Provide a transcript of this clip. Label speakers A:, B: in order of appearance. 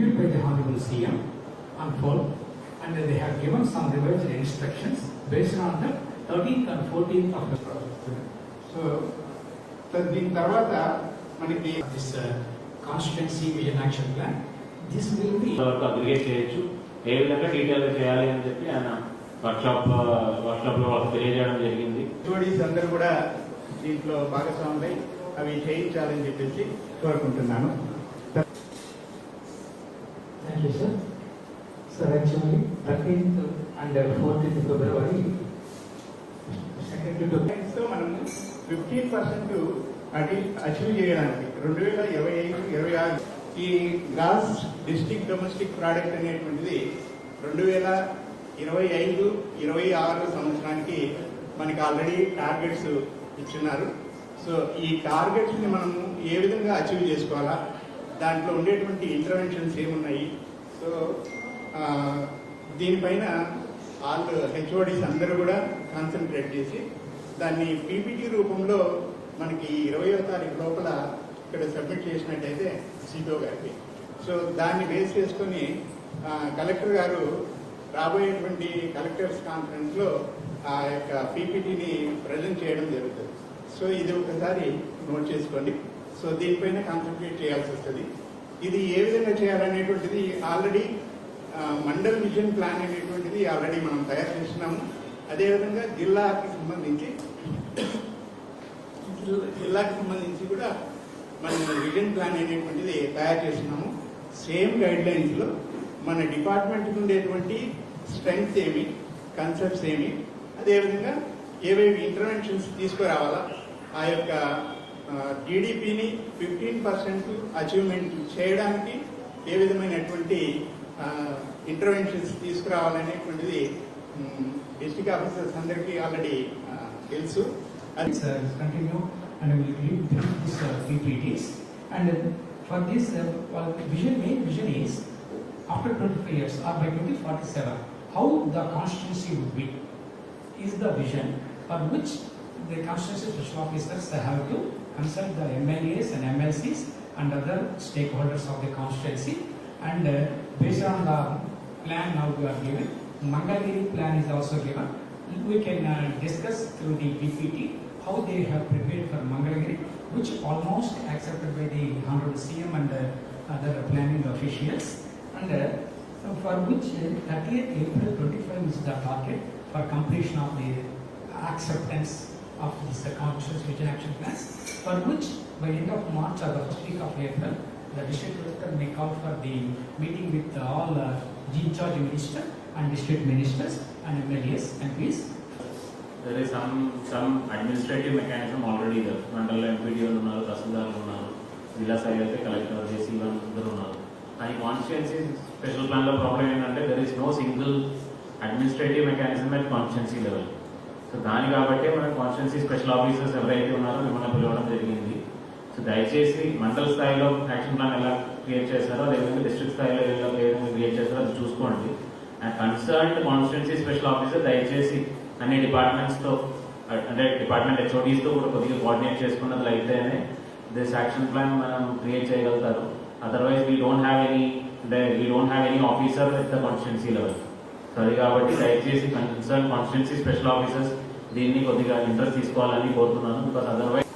A: reviewed by the Honorable CM on full and they have given some revised instructions based on the 13th and 14th of the
B: so దీని తర్వాత మనకి
A: this uh, constituency vision action plan. This will be
C: వరకు aggregate చేయొచ్చు ఏ విధంగా detail చేయాలి అని చెప్పి ఆయన వర్క్షాప్ వర్క్షాప్లో వాళ్ళకి తెలియజేయడం జరిగింది
B: స్టూడీస్ అందరూ కూడా దీంట్లో భాగస్వాములై అవి చేయించాలని చెప్పేసి కోరుకుంటున్నాను
A: Thank you, sir. Sir, actually, 13th and 14th February, Secretary to
B: so మనం ఫిఫ్టీన్ పర్సెంట్ అది అచీవ్ చేయడానికి రెండు వేల ఇరవై ఐదు ఇరవై ఆరు ఈ గ్రాస్ డిస్టిక్ డొమెస్టిక్ ప్రోడక్ట్ అనేటువంటిది రెండు వేల ఇరవై ఐదు ఇరవై ఆరు సంవత్సరానికి మనకి ఆల్రెడీ టార్గెట్స్ ఇచ్చున్నారు సో ఈ టార్గెట్స్ని మనం ఏ విధంగా అచీవ్ చేసుకోవాలా? దాంట్లో ఉండేటువంటి ఇంటర్వెన్షన్స్ ఏమున్నాయి? సో దీనిపైన వాళ్ళు హెచ్ఓడిస్ అందరూ కూడా కాన్సన్ట్రేట్ చేసి దాన్ని పీపీటీ రూపంలో మనకి ఇరవయో తారీఖు లోపల ఇక్కడ సబ్మిట్ చేసినట్టయితే సిపిఓ గారికి. సో దాన్ని బేస్ చేసుకొని కలెక్టర్ గారు రాబోయేటువంటి కలెక్టర్స్ కాన్ఫరెన్స్లో ఆ యొక్క పీపీటీని ప్రజెంట్ చేయడం జరుగుతుంది. సో ఇది ఒకసారి నోట్ చేసుకోండి. సో దీనిపైన కాన్సన్ట్రేట్ చేయాల్సి వస్తుంది. ఇది ఏ విధంగా చేయాలనేటువంటిది ఆల్రెడీ మండల్ విజన్ ప్లాన్ అనేటువంటిది ఆల్రెడీ మనం తయారు చేసినాము అదేవిధంగా జిల్లాకి సంబంధించి జిల్లాకి సంబంధించి కూడా మనం విజన్ ప్లాన్ అనేటువంటిది తయారు చేసినాము సేమ్ గైడ్ లైన్స్లో మన డిపార్ట్మెంట్ ఉండేటువంటి స్ట్రెంగ్త్ ఏమి కన్సెప్ట్స్ ఏమి అదేవిధంగా ఏవేవి ఇంటర్వెన్షన్స్ తీసుకురావాలా ఆ యొక్క జీడిపిని ఫిఫ్టీన్ పర్సెంట్ అచీవ్మెంట్ చేయడానికి ఏ విధమైనటువంటి ఇంటర్వెన్షన్స్ తీసుకురావాలనేటువంటిది డిస్టిక్ ఆఫీసర్స్ అందరికీ ఆల్రెడీ తెలుసు అది
A: Let's uh, continue for this, uh, well, vision, main vision is after 25 years or by 2047, how the constituency would be is the vision for which the constituency special officers have to consult the MLAs and MLCs and other stakeholders of the constituency. And uh, based on the plan now we are given, Mangalgiri plan is also given. We can uh, discuss through the PPT how they have prepared for Mangalagiri, which almost accepted by the Honorable CM and uh, other planning officials, and uh, for which uh, 30th April 25 is the target for completion of the acceptance of this uh, Constitution Vision Action plan for which by end of March or the first week of April, the district director may call for the meeting with all uh, in charge minister and district ministers and MLAs and MPs
C: there is some some administrative mechanism already there మండలంలో ఎంపీడీఓలు ఉన్నారు తహసీల్దార్లు ఉన్నారు జిల్లా స్థాయి అయితే collector జేసీ అందరూ ఉన్నారు కానీ కాన్స్టిట్యున్సీ స్పెషల్ ప్లాన్లో ప్రాబ్లం ఏంటంటే there is no single administrative mechanism at constituency level so దాని కాబట్టి మన కాన్స్టిట్యున్సీ స్పెషల్ ఆఫీసర్స్ ఎవరైతే ఉన్నారో మిమ్మల్ని పిలవడం జరిగింది. సో దయచేసి మండల స్థాయిలో యాక్షన్ ప్లాన్ ఎలా క్రియేట్ చేస్తారో అదేవిధంగా డిస్ట్రిక్ట్ స్థాయిలో ఎలా క్రియేట్ చేస్తారో అది చూసుకోండి. And concerned constituency special officer దయచేసి అన్ని డిపార్ట్మెంట్స్తో అంటే డిపార్ట్మెంట్ హెచ్ఓడీస్తో కూడా కొద్దిగా కోఆర్డినేట్ చేసుకున్నది అయితేనే దిస్ యాక్షన్ ప్లాన్ మనం క్రియేట్ చేయగలుగుతారు. Otherwise we don't have any అంటే we don't have any officer with the constituency level so కాబట్టి దయచేసి కన్సర్న్ కాన్స్టిట్యున్సీ స్పెషల్ ఆఫీసర్స్ దీన్ని కొద్దిగా ఇంట్రెస్ట్ తీసుకోవాలని కోరుతున్నాను బికాస్ అదర్వైజ్